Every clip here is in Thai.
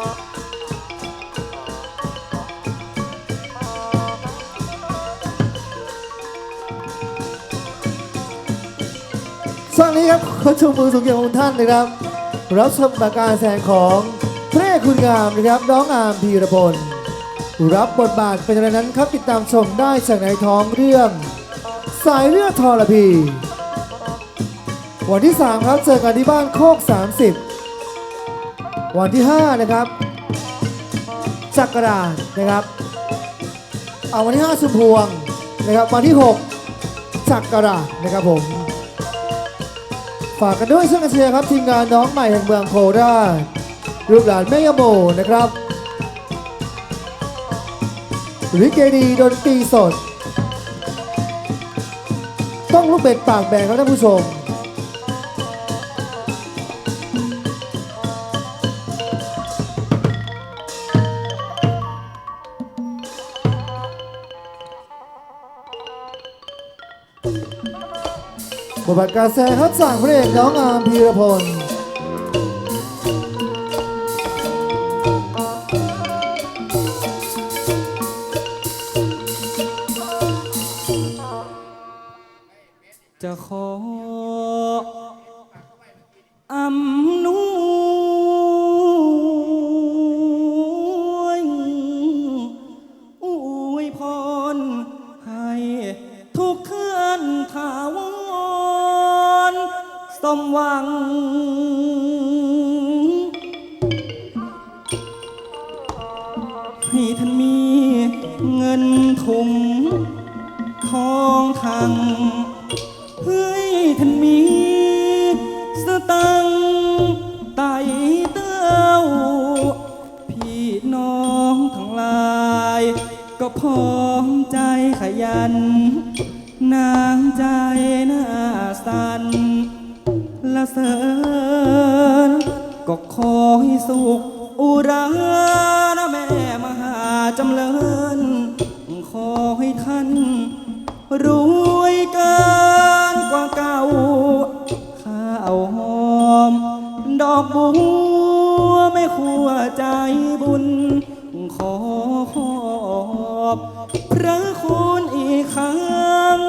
ช่วงนี้ครับขอชมมือสูงเกียรติของท่านนะครับ รับชมประการแสดงของพระเอกคุณงามนะครับน้องอามพีรพล รับบทบาทเป็นอะไรนั้นครับติดตามชมได้จากในท้องเรื่อง สายเลือดทรพี วันที่ 3 ครับเจอกันที่บ้านโคก 30 วันที่ 5 นะครับจักราษนะครับ เอาวันที่ 5 สุพวงนะครับ วันที่6จักราษนะครับผม ฝากกันด้วยช่วยกันเชียร์ครับทีมงานน้องใหม่แห่งเมืองโคราชลูกหลานแม่ยโมนะครับลิเกดีดนตรีสด ต้องลูกเป็ดปากแบงครับท่านผู้ชม บทบาทการแสดงครับจากพระเอกน้องอามพีรพล ก็พร้อมใจขยันน้ำใจหน้าสันละเสริญก็ขอให้สุขอุรานะแม่มหาจำเริญ ขอให้ท่านรวยเกินกว่าเก่า ข้าวหอม ดอกบัวไม่ขัวใจบุญ อบพระคุณอีกครั้ง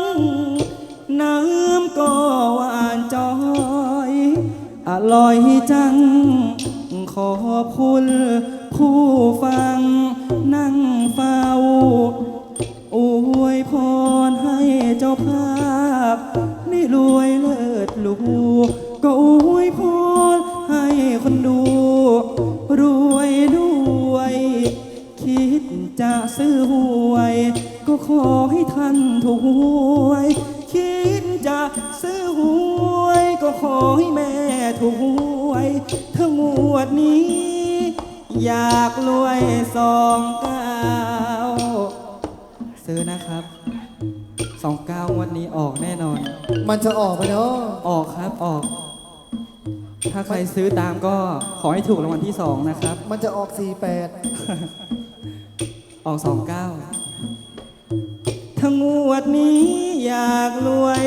น้ำก็หวานจอย อร่อยจัง ขอบคุณผู้ฟังนั่งเฝ้าอวยพรให้เจ้าภาพได้รวยเลิศลูก ขอให้ท่านถูกหวย คิดจะซื้อหวย ก็ขอให้แม่ถูกหวยถ้างวดนี้ อยากรวยสองเก้าซื้อนะครับ29งวันนี้ออกแน่นอน มันจะออกไปเนาะออกครับออก ถ้าใครซื้อตามก็ขอให้ถูกรางวัลที่2นะครับ มันจะออกออก29ถ้า ทั้งวดนี้อยากรวย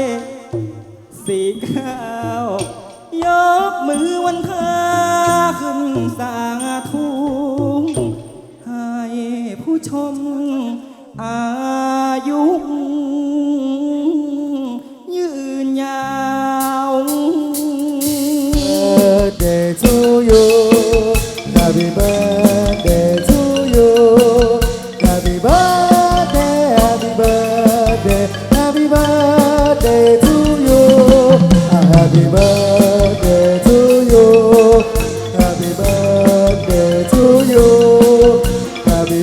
สี่เก้าว ยกมือวันพาขึ้นสาธุให้ผู้ชมอายุยืนยาว Birthday to you Happy birthday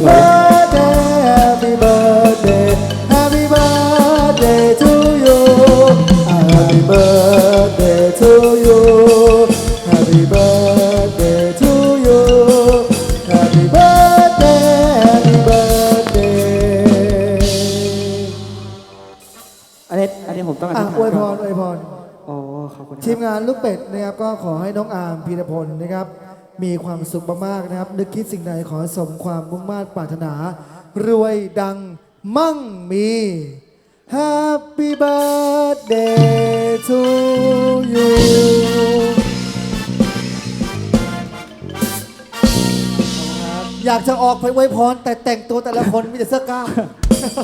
birthday Happy birthday Happy birthday to you Happy birthday to you Happy birthday to you Happy birthday Happy birthday อันนี้อันนี้ผมต้องออะธิษฐานอวยพก่รอนอวยพร อ๋อขอบคุณครับ ทีมงานลูกเป็ดนะครับก็ขอให้น้องอาร์มพีรพลนะครับ มีความสุขมากๆนะครับ นึกคิดสิ่งใดขอสมความมุ่งมา่ปรารถนา รวยดังมั่งมี Happy birthday to you อยากจะออกไปไวยพรแต่แต่งตัวแต่ละคนมีแต่เสื้อกล้าม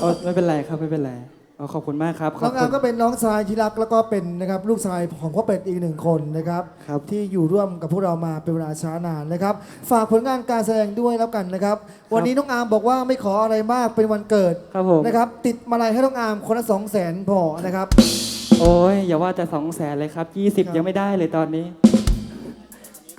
เออไม่เป็นไรครับ ไม่เป็นไร เอาขอบคุณมากครับขน้ออบงอาคุร์มณ ก็เป็นน้องชายที่รักแล้วก็เป็นนะครับลูกชายของพ่อเป็ดอีกหนึ่งคนนะครับ ครับ ที่อยู่ร่วมกับพวกเรามาเป็นเวลาช้านานนะครับ ฝากผลงานการแสดงด้วยแล้วกันนะครับ วันนี้น้องอาร์มบอกว่าไม่ขออะไรมากเป็นวันเกิดครับผม นะครับ ติดมาลัยให้น้องอาร์มคนละสองแสนพอนะครับ โอ้ยอย่าว่าแต่สองแสนเลยครับครับ20 ยังไม่ได้เลยตอนนี้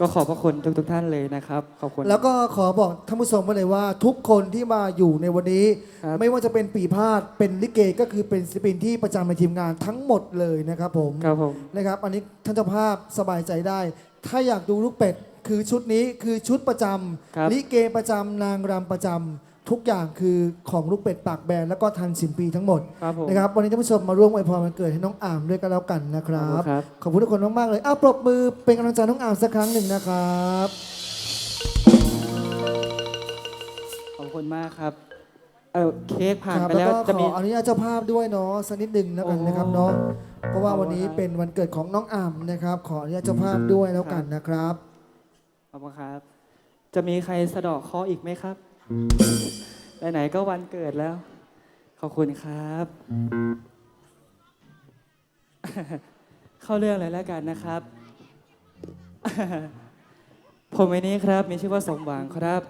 ก็ขอบพระคุณทุกๆท่านเลยนะครับ ขอบคุณ แล้วก็ขอบอกท่านผู้ชมไว้เลยว่า ทุกคนที่มาอยู่ในวันนี้ ครับ ไม่ว่าจะเป็นปีพาดเป็นลิเกก็คือเป็นศิลปินที่ประจำในทีมงานทั้งหมดเลยนะครับผม ครับผม นะครับอันนี้ท่านเจ้าภาพสบายใจได้ ถ้าอยากดูลูกเป็ด คือชุดนี้คือชุดประจครับำลิเกประจำนางรำประจำ ทุกอย่างคือของลูกเป็ดปากแบนแล้วก็ทันสินปีทั้งหมดครับผม นะครับวันนี้ท่านผู้ชมมาร่วมอวยพรวันเกิดให้น้องอามด้วยกันแล้วกันนะครับขอบคุณครับ ขอบคุณทุกคนมากๆเลยอ้าวปรบมือเป็นกำลังใจน้องอามสักครั้งหนึ่งนะครับ ขอบคุณมากครับ เออเค้กผ่านครับไปแล้แล้ววก็จะขมี ออนุญาตเจ้าภาพด้วยเนาะสักนิดหนึ่งแล้วกันนะครับเนาะเพราะว่าวันนี้เป็นวันเกิดของน้องอามนะครับ ขออนุญาตเจ้าภาพด้วยแล้วกันนะครับ ขอบคุณครับ จะมีใครสะเดอกคออีกไหมครับ ไหนๆก็วันเกิดแล้ว ขอบคุณครับ เข้าเรื่องเลยแล้วกันนะครับ ผมไอ้นี้ครับ มีชื่อว่าสมหวังครับ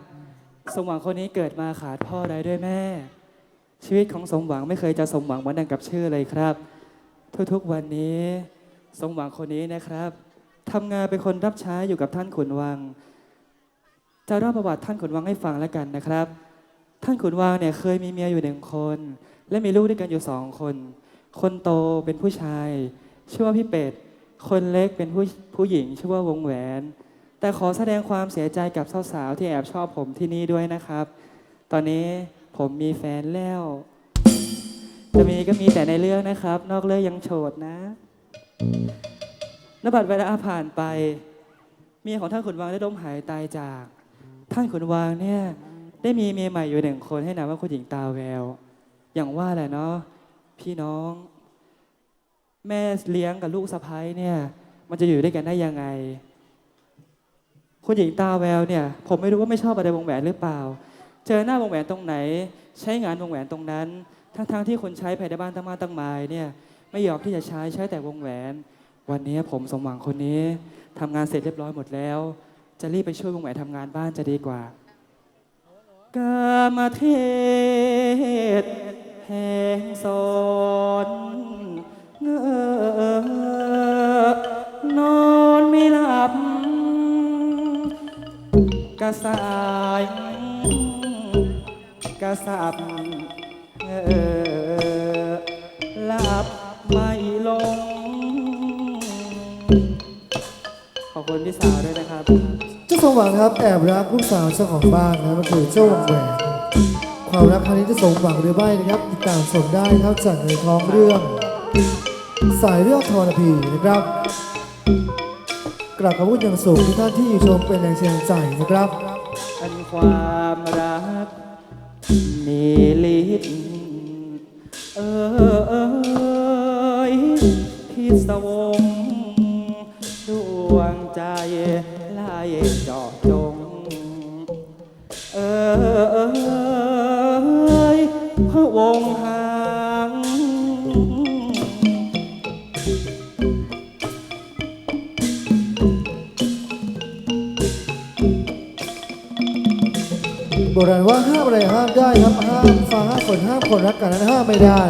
สมหวังคนนี้เกิดมาขาดพ่อได้ด้วยแม่ ชีวิตของสมหวังไม่เคยจะสมหวังเหมือนดังกับชื่อเลยครับ ทุกๆวันนี้ สมหวังคนนี้นะครับทำงานเป็นคนรับใช้อยู่กับท่านขุนวัง จะเล่าประวัติท่านขุนวังให้ฟังแล้วกันนะครับ ท่านขุนวังเนี่ยเคยมีเมียอยู่หนึ่งคน และมีลูกด้วยกันอยู่สองคน คนโตเป็นผู้ชายชื่อว่าพี่เป็ด คนเล็กเป็นผู้ผู้หญิงชื่อว่าวงแหวน แต่ขอแสดงความเสียใจกับสาวๆที่แอบชอบผมที่นี่ด้วยนะครับ ตอนนี้ผมมีแฟนแล้ว จะมีก็มีแต่ในเรื่องนะครับ นอกเรื่องยังโฉดนะนบัดเวลาผ่านไปเมียของท่านขุนวังได้ล้มหายตายจาก ท่านขุนวังเนี่ยได้มีเมียใหม่อยู่หนึ่งคนให้นามว่าคุณหญิงตาแวว อย่างว่าแหละเนาะพี่น้อง แม่เลี้ยงกับลูกสะพ้ายเนี่ย มันจะอยู่ด้วยกันได้ยังไง คุณหญิงตาแววเนี่ย ผมไม่รู้ว่าไม่ชอบอะไรวงแหวนหรือเปล่า เจอหน้าวงแหวนตรงไหน ใช้งานวงแหวนตรงนั้น ทั้งๆที่คนใช้ภายในบ้านตั้งมาตั้งมายเนี่ยไม่ยอมที่จะใช้ใช้แต่วงแหวน วันนี้ผมสมหวังคนนี้ทำงานเสร็จเรียบร้อยหมดแล้ว จะรีบไปช่วยวงแหวนทำงานบ้านจะดีกว่า กามาเทศแห่งสอนเงอนอนไม่หลับ กระสายกระสับเออหลับไม่ลง ขอบคุณพี่สาวด้วยนะครับ เจ้าสมหวังครับแอบรักลูกสาวเจ้าของบ้านนะมันคือเจ้าวงแหวนความรักครั้งนี้จะสมหวังหรือไม่นะครับติดตามชมได้ครับจากในท้องเรื่อง สายเรื่องทรพีนะครับกราบขอบคุณอย่างสูงทุกท่านที่ชมเป็นแรงเชียร์ใจนะครับอันความรักมีลิ์เออเอยพิศวงดวงใจ เจาะจง เออเอยพระวงหางโบราณว่าห้ามอะไรห้ามได้ครับห้ามฟ้าห้ามฝนห้ามคนรักกันนั้นห้ามไม่ได้